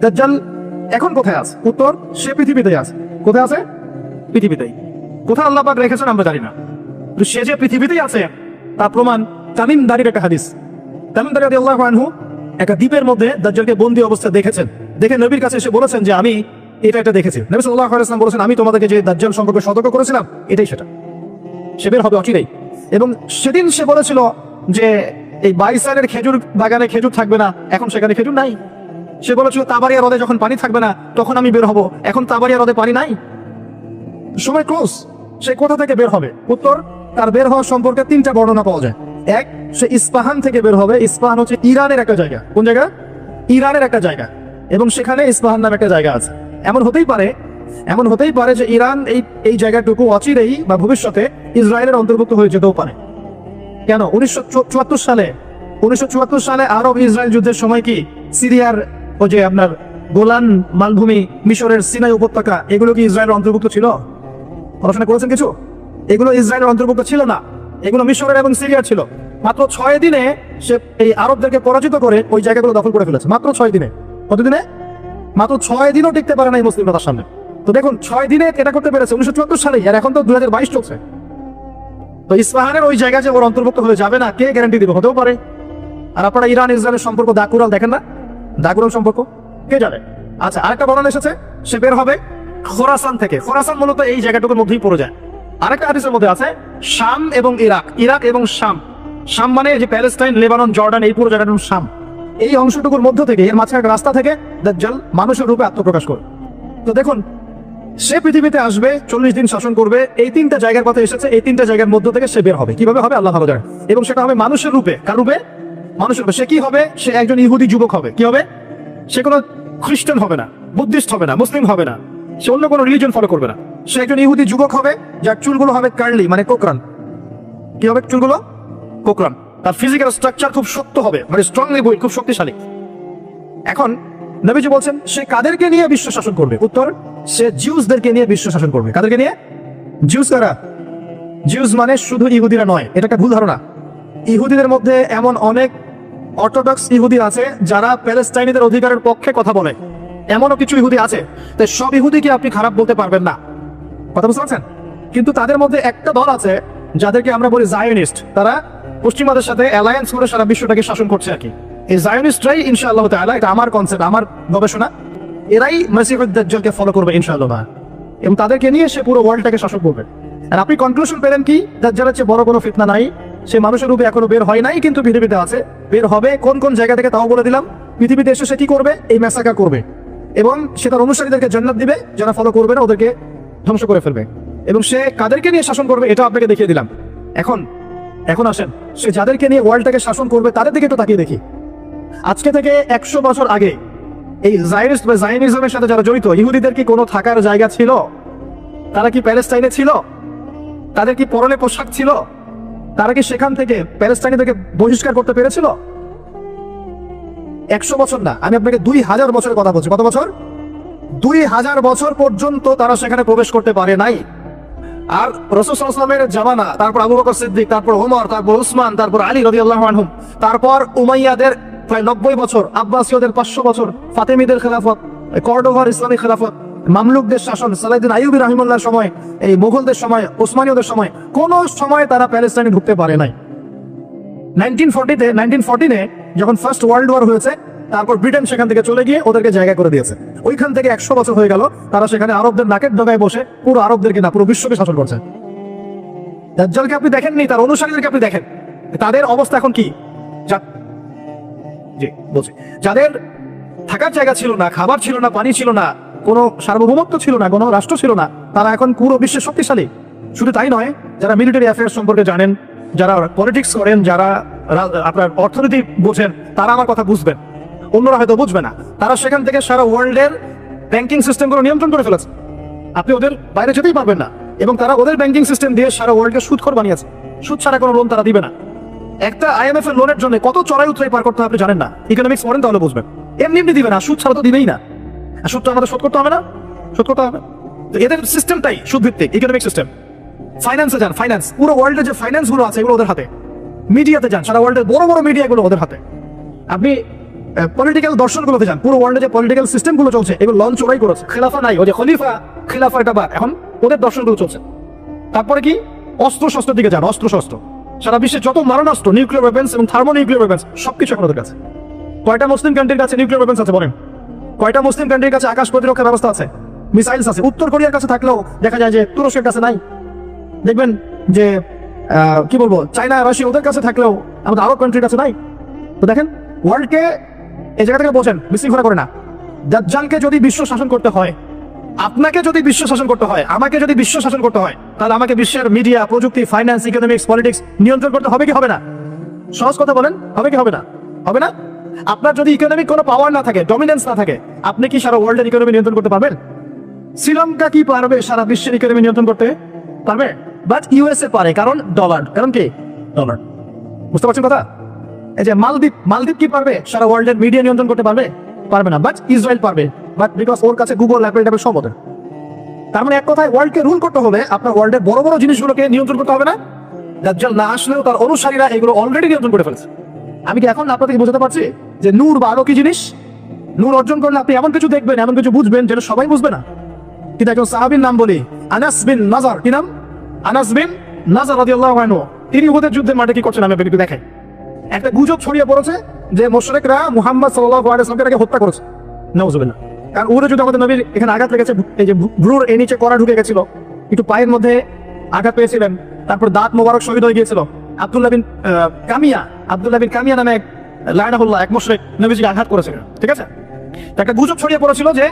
দাজ্জাল, এখন কোথায় আছে? উত্তর, সে পৃথিবীতেই আছে। কোথায় আছে? পৃথিবীতেই। কোথায় আল্লাহ পাক রেখেছেন আমরা জানি না। কিন্তু সে যে পৃথিবীতেই আছে, তার প্রমাণ তামিম দাঁড়ির একটা হাদিস। তামিম দাঁড়ি আল্লাহ আনহু একটা দ্বীপের মধ্যে দাজ্জালকে বন্দি অবস্থায় দেখেছেন। দেখে নবীর কাছে এসে বলেছেন যে, আমি এটা এটা দেখেছি। নবী সাল্লাল্লাহু আলাইহি ওয়াসাল্লাম বলেছেন, আমি তোমাদেরকে যে দাজ্জাল সম্পর্কে সতর্ক করেছিলাম, এটাই সেটা। সে বের হবে অচিরেই। এবং সেদিন সে বলেছিল যে, এই বাইসানের খেজুর বাগানে খেজুর থাকবে না, এখন সেখানে খেজুর নাই। সে বলেছিল, তাবারিয়া হ্রদে যখন পানি থাকবে না, তখন আমি বের হব। এখন তাবারিয়া হ্রদে পানি নাই? সময় ক্লোজ। সে কোথা থেকে বের হবে? উত্তর, তার বের হওয়ার সম্পর্কে তিনটা বর্ণনা পাওয়া যায়। এক, সে ইস্পাহান থেকে বের হবে। ইস্পাহান হচ্ছে ইরানের একটা জায়গা। কোন জায়গা? ইরানের একটা জায়গা। এবং সেখানে ইস্পাহান নামে একটা জায়গা আছে। এমন হতেই পারে, এমন হতেই পারে যে ইরান এই এই জায়গাটুকু অচিরেই বা ভবিষ্যতে ইসরায়েলের অন্তর্ভুক্ত হয়ে যেতেও পারে। কেন? উনিশশো চুয়াত্তর সালে, উনিশশো চুয়াত্তর সালে আরব ইসরায়েল যুদ্ধের সময় কি? সিরিয়ার ও যে আপনার গোলান মালভূমি মিশরের সিনাই উপত্যকা, এগুলো কি ইসরায়েলের অন্তর্ভুক্ত ছিল? পড়াশোনা করেছেন কিছু? এগুলো ইসরায়েলের অন্তর্ভুক্ত ছিল না। এগুলো মিশরের এবং সিরিয়ার ছিল। মাত্র ছয় দিনে সে এই আরবদেরকে পরাজিত করে ওই জায়গাগুলো দখল করে ফেলেছে। মাত্র ছয় দিনে। কতদিনে? মাত্র ছয় দিনও টিকতে পারে না এই মুসলিমরা তার সামনে। তো দেখুন, ছয় দিনে এটা করতে পেরেছে উনিশশো চুয়াত্তর সালে আর এখন তো দুই হাজার বাইশ চলছে। তো ইস্পাহানের ওই জায়গা যে ওর অন্তর্ভুক্ত হয়ে যাবে না, কে গ্যারান্টি দিবে? হতেও পারে। আর আপনারা ইরান ইসরায়েলের সম্পর্ক দাকুরাল দেখেন না? দাকুরাল সম্পর্ক? কে জানে? আচ্ছা আরেকটা বর্ণনা এসেছে, সে বের হবে খোরাসান থেকে। খোরাসান মূলত এই জায়গাটুকুর মধ্যেই পড়ে যায়। আরেকটা হাদিসের মধ্যে আছে, শাম এবং ইরাক। ইরাক এবং শাম। শাম মানে যে প্যালেস্টাইন, লেবানন, জর্ডান, এই পুরো জায়গাটার শাম। এই অংশটুকুর মধ্য থেকে, এর মাঝখানে একটা রাস্তা থেকে দাজ্জাল মানুষের রূপে আত্মপ্রকাশ করে। তো দেখুন, সে পৃথিবীতে আসবে, চল্লিশ দিন শাসন করবে, এই তিনটা জায়গার কথা এসেছে, এই তিনটা জায়গার মধ্য থেকে সে বের হবে। কীভাবে হবে? আল্লাহ ভালো জানে এবং সেটা হবে মানুষের রূপে। কার রূপে? মানুষের রূপে সে কি হবে? সে একজন ইহুদি যুবক হবে। কি হবে? সে কোনো খ্রিস্টান হবে না, বুদ্ধিস্ট হবে না, মুসলিম হবে না। সে অন্য কোনো রিলিজন ফলো করবে না। সে একজন ইহুদি যুবক হবে, যার চুলগুলো হবে কার্লি মানে কোকরান কি হবে চুলগুলো? কোকরান তার ফিজিক্যাল স্ট্রাকচার খুব শক্ত হবে মানে স্ট্রংলি বই খুব শক্তিশালী। এখন নবীজি বলছেন, সে কাদেরকে নিয়ে বিশ্ব শাসন করবে? উত্তর, সে জিউসদেরকে নিয়ে বিশ্ব শাসন করবে। কাদেরকে নিয়ে? জিউস কারা? জিউস মানে শুধু ইহুদিরা নয়। এটা একটা ভুল ধারণা। ইহুদিদের মধ্যে এমন অনেক অর্থোডক্স ইহুদি আছে, যারা প্যালেস্টাইনিদের অধিকারের পক্ষে কথা বলে। এমনও কিছু ইহুদি আছে তাই সব ইহুদিকে আপনি খারাপ বলতে পারবেন না। কথা বুঝতে পারছেন? কিন্তু তাদের মধ্যে একটা দল আছে, যাদেরকে আমরা বলি জায়নিস্ট তারা পশ্চিমাদের সাথে অ্যালায়েন্স করে সারা বিশ্বটাকে শাসন করছে আর কি। এই জায়নিস্টরাই ইনশাআল্লাহ তাআলা, এটা আমার কনসেপ্ট আমার গবেষণা। এরাই দাজ্জালকে ফলো করবে ইনশাআল্লাহ। এবং তাদেরকে নিয়ে সে পুরো ওয়ার্ল্ডটাকে শাসন করবে। আর আপনি কনক্লুশন পেলেন কি? দাজ্জালের চেয়ে বড় কোনো ফিতনা নাই। সে মানুষের রূপে এখনও বের হয় নাই, কিন্তু পৃথিবীতে আছে। বের হবে কোন কোন জায়গা থেকে তাও বলে দিলাম। পৃথিবীতে এসে সে কি করবে? এই মেসাকা করবে। এবং সে তার অনুসারীদেরকে জান্নাত দিবে, যারা ফলো করবে না, ওদেরকে ধ্বংস করে ফেলবে। এবং সে কাদেরকে নিয়ে শাসন করবে, এটা আপনাকে দেখিয়ে দিলাম। এখন এখন আসেন। সে যাদেরকে নিয়ে ওয়ার্ল্ডটাকে শাসন করবে, তাদের দিকে একটু তাকিয়ে দেখি। আজকে থেকে একশো বছর আগে, এই জায়নিস্ট বা জায়নিজমের সাথে যারা জড়িত, ইহুদিদের কি কোনো থাকার জায়গা ছিল? তারা কি প্যালেস্টাইনে ছিল? তাদের কি পরনে পোশাক ছিল? তারা কি সেখান থেকে প্যালেস্টাইনিদেরকে বহিষ্কার করতে পেরেছিল? একশো বছর না, আমি আপনাকে দুই হাজার বছরের কথা বলছি। কত বছর? দুই হাজার বছর পর্যন্ত তারা সেখানে প্রবেশ করতে পারে নাই। আর রসুলের জামানা, তারপর আবু বকর সিদ্দিক, তারপর হোমর তারপর উসমান, তারপর আলী রবি আল্লাহ তারপর উমাইয়াদের প্রায় নব্বই বছর, আব্বাসীয়দের পাঁচশো বছর, ফাতেমিদের খেলাফত কর্ডোভার ইসলামী খেলাফত মামলুকদের শাসন, সালাইদিন আইয়ুবী রাহিমুল্লাহর সময়, এই মুঘলদের সময়, ওসমানীয়দের সময়, কোন সময় তারা প্যালেস্টাইনে ঢুকতে পারে নাই। নাইনটিন ফর্টিতে, নাইনটিন ফর্টিনে যখন ফার্স্ট ওয়ার্ল্ড ওয়ার হয়েছে, তারপর ব্রিটেন সেখান থেকে চলে গিয়ে ওদেরকে জায়গা করে দিয়েছে। ওইখান থেকে একশো বছর হয়ে গেল, তারা সেখানে আরবদের নাকের ডগায় বসে পুরো আরবদেরকে না, পুরো বিশ্বকে শাসন করছে। দাজ্জালকে আপনি দেখেননি, তার অনুসারীদেরকে আপনি দেখেন। তাদের অবস্থা এখন কি? যাদের থাকার জায়গা ছিল না, খাবার ছিল না, পানি ছিল না কোনো সার্বভৌমত্ব ছিল না, কোনো রাষ্ট্র ছিল না, তারা এখন পুরো বিশ্বের শক্তিশালী। শুধু তাই নয়, যারা মিলিটারি অ্যাফেয়ার্স সম্পর্কে জানেন, যারা পলিটিক্স করেন, যারা আপনার অর্থনীতি বোঝেন, তারা আমার কথা বুঝবেন। অন্যরা হয়তো বুঝবে না। তারা সেখান থেকে সারা ওয়ার্ল্ডের ব্যাংকিং সিস্টেমগুলো নিয়ন্ত্রণ করে ফেলেছে। আপনি ওদের বাইরে যেতেই পারবেন না, এবং তারা ওদের ব্যাংকিং সিস্টেম দিয়ে সারা ওয়ার্ল্ডকে সুদখোর বানিয়েছে। সুদ ছাড়া কোনো লোন তারা দিবে না। একটা আইএমএফ এর লোনের জন্য কত চড়াই উতরাই পার করতে হবে আপনি জানেন না? ইকোনমিক্স পড়েন তাহলে বুঝবেন। এমনি এমনি দিবে না, সুদ ছাড়া তো দিবেই না। আর সুদটা আমাদের শোধ করতে হবে না? শোধ করতে হবে এদের সিস্টেমটাই সুদ ভিত্তিক ইকোনমিক সিস্টেম ফাইন্যান্সে যান ফাইন্যান্স পুরো ওয়ার্ল্ডের যে ফাইন্যান্সগুলো আছে, এগুলো ওদের হাতে। মিডিয়াতে যান, সারা ওয়ার্ল্ডের বড় বড় মিডিয়া গুলো ওদের হাতে। আপনি পলিটিক্যাল দর্শনগুলোতে যান, পুরো ওয়ার্ল্ডে যে পলিটিক্যাল সিস্টেমগুলো চলছে, এগুলো লঞ্চ ওরাই করেছে। খেলাফা নাই, ওই যে খলিফা, খেলাফা এটা বাদ এখন ওদের দর্শনগুলো চলছে। তারপরে কি? অস্ত্র শস্ত্রের দিকে যান অস্ত্র শস্ত্র সারা বিশ্বে যত মারণাস্ত্র নিউক্লিয়ার ওয়েপেন্স এবং থার্মো নিউক্লিয়ার ওয়েপেন্স সবকিছু এখন ওদের কাছে। কয়টা মুসলিম কান্ট্রির কাছে নিউক্লিয়ার ওয়েপেন্স আছে বলেন? কয়টা মুসলিম কান্ট্রির কাছে আকাশ প্রতিরক্ষা ব্যবস্থা আছে? মিসাইলস আছে। উত্তর কোরিয়ার কাছে থাকলেও দেখা যায় যে তুরস্কের কাছে নাই। দেখবেন যে কি বলব, চায়না, রাশিয়া ওদের কাছে থাকলেও আমাদের আরব কান্ট্রির কাছে নাই। তো দেখেন ওয়ার্ল্ডকে এই জায়গা থেকে বোঝেন, বিশৃঙ্খলা করে না। দাজ্জালকে যদি বিশ্ব শাসন করতে হয়, আপনাকে যদি বিশ্ব শাসন করতে হয়, আমাকে যদি বিশ্ব শাসন করতে হয়, তাহলে আমাকে বিশ্বের মিডিয়া প্রযুক্তি ফাইন্যান্স ইকোনমিক্স পলিটিক্স নিয়ন্ত্রণ করতে হবে কি হবে না? সহজ কথা বলেন, হবে কি হবে না? হবে না? আপনার যদি ইকোনমিক কোনো পাওয়ার না থাকে ডমিনেন্স না থাকে, আপনি কি সারা ওয়ার্ল্ডের ইকোনমি নিয়ন্ত্রণ করতে পারবেন? শ্রীলঙ্কা কি পারবে সারা বিশ্বের ইকোনমি নিয়ন্ত্রণ করতে? পারবে? বাট ইউএসএ পারে, কারণ ডলার কারণ কি? ডলার বুঝতে পারছেন কথা? এই যে মালদ্বীপ মালদ্বীপ কি পারবে? সারা ওয়ার্ল্ডের মিডিয়া নিয়ন্ত্রণ করতে পারবে? পারবে না। বাট ইসরায়েল পারবে। বাট বিকজ ওর কাছে গুগল অ্যাপেল ট্যাপেল সব তার মানে এক কথায় ওয়ার্ল্ডকে রুল করতে হলে আপনার ওয়ার্ল্ডের বড় বড় জিনিসগুলোকে নিয়ন্ত্রণ করতে হবে না? দাজ্জাল না আসলেও তার অনুসারীরা এগুলো অলরেডি নিয়ন্ত্রণ করে ফেলছে। আমি কি এখন আপনাদেরকে বোঝাতে পারছি যে নূর বা আরও কি জিনিস? নূর অর্জন করলে আপনি এমন কিছু দেখবেন, এমন কিছু বুঝবেন যেটা সবাই বুঝবে না। কিন্তু একজন নাম বলি, আনাস বিন নাজার। কি নাম? আনাস বিন নাজার তিনি যুদ্ধের মাঠে কি করছেন? আমি একটা গুজব ছড়িয়ে পড়েছে যে মোশরেকরা মুহাম্মদ সাল্লাল্লাহু তাকে হত্যা করেছে। নাউজুবিল্লাহ। কারণ আমাদের নবীর এখানে আঘাত লেগেছে, এই যে ভ্রুর এই নিচে করা ঢুকে গেছিল, একটু পায়ের মধ্যে আঘাত পেয়েছিলেন, তারপর দাঁত মোবারক শহীদ হয়ে গিয়েছিল। আব্দুল্লাহ বিন কামিয়া, আব্দুল্লাহ বিন কামিয়া নামে এক লায়নাহুল্লাহ এক মুশরিক নবীজিকে আঘাত করেছিলেন ঠিক আছে? একটা গুজব ছড়িয়ে পড়েছিল যে